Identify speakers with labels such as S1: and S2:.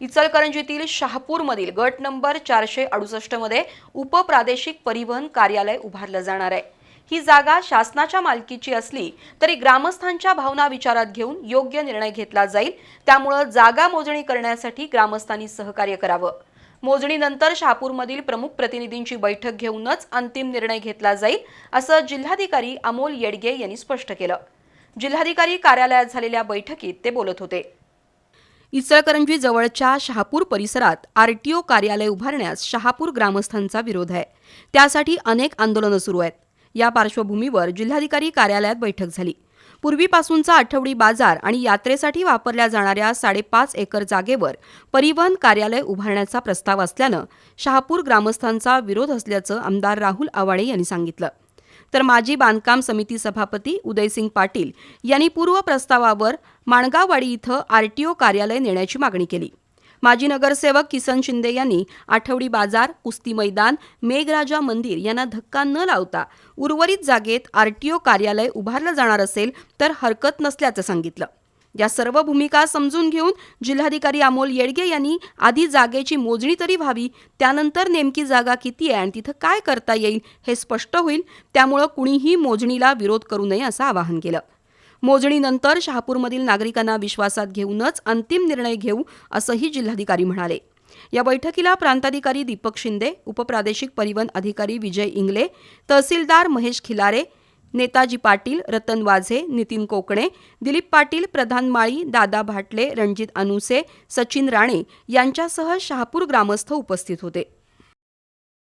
S1: इचलकरंजीतील शहापूरमधील गट नंबर चारशे अडुसष्टमध्ये उपप्रादेशिक परिवहन कार्यालय उभारलं जाणार आहे. ही जागा शासनाच्या मालकीची असली तरी ग्रामस्थांच्या भावना विचारात घेऊन योग्य निर्णय घेतला जाईल. त्यामुळं जागा मोजणी करण्यासाठी ग्रामस्थांनी सहकार्य करावं. मोजणीनंतर शहापूरमधील प्रमुख प्रतिनिधींची बैठक घेऊनच अंतिम निर्णय घेतला जाईल असं जिल्हाधिकारी अमोल येडगे यांनी स्पष्ट केलं. जिल्हाधिकारी कार्यालयात झालेल्या बैठकीत ते बोलत होते. इचलकरंजी जवळच्या शहापूर परिसरात आरटीओ कार्यालय उभारण्यास शहापूर ग्रामस्थांचा विरोध आहे. त्यासाठी अनेक आंदोलनं सुरू आहेत. या पार्श्वभूमीवर जिल्हाधिकारी कार्यालयात बैठक झाली. पूर्वीपासूनचा आठवडी बाजार आणि यात्रेसाठी वापरल्या जाणाऱ्या साडेपाच एकर जागेवर परिवहन कार्यालय उभारण्याचा प्रस्ताव असल्यानं शहापूर ग्रामस्थांचा विरोध असल्याचं आमदार राहुल आवाडे यांनी सांगितलं. तर माजी बांधकाम समिती सभापती उदयसिंग पाटील यांनी पूर्व प्रस्तावावर माणगाववाडी इथं आरटीओ कार्यालय नेण्याची मागणी केली. माजी नगरसेवक किसन शिंदे यांनी आठवडी बाजार कुस्ती मैदान मेघराजा मंदिर यांना धक्का न लावता उर्वरित जागेत आरटीओ कार्यालय उभारलं जाणार असेल तर हरकत नसल्याचं सांगितलं. या सर्व भूमिका समजून घेऊन जिल्हाधिकारी अमोल येडगे यांनी आधी जागेची मोजणी तरी व्हावी त्यानंतर नेमकी जागा किती आहे आणि तिथं काय करता येईल हे स्पष्ट होईल त्यामुळं कुणीही मोजणीला विरोध करू नये असं आवाहन केलं. मोजणीनंतर शहापूरमधील नागरिकांना विश्वासात घेऊनच अंतिम निर्णय घेऊ असंही जिल्हाधिकारी म्हणाले. या बैठकीला प्रांताधिकारी दीपक शिंदे उपप्रादेशिक परिवहन अधिकारी विजय इंगले तहसीलदार महेश खिलारे नेताजी पाटील रतन वाझे नितीन कोकणे दिलीप पाटील प्रधान माळी दादा भाटले रणजित अनुसे सचिन राणे यांच्यासह शहापूर ग्रामस्थ उपस्थित होते.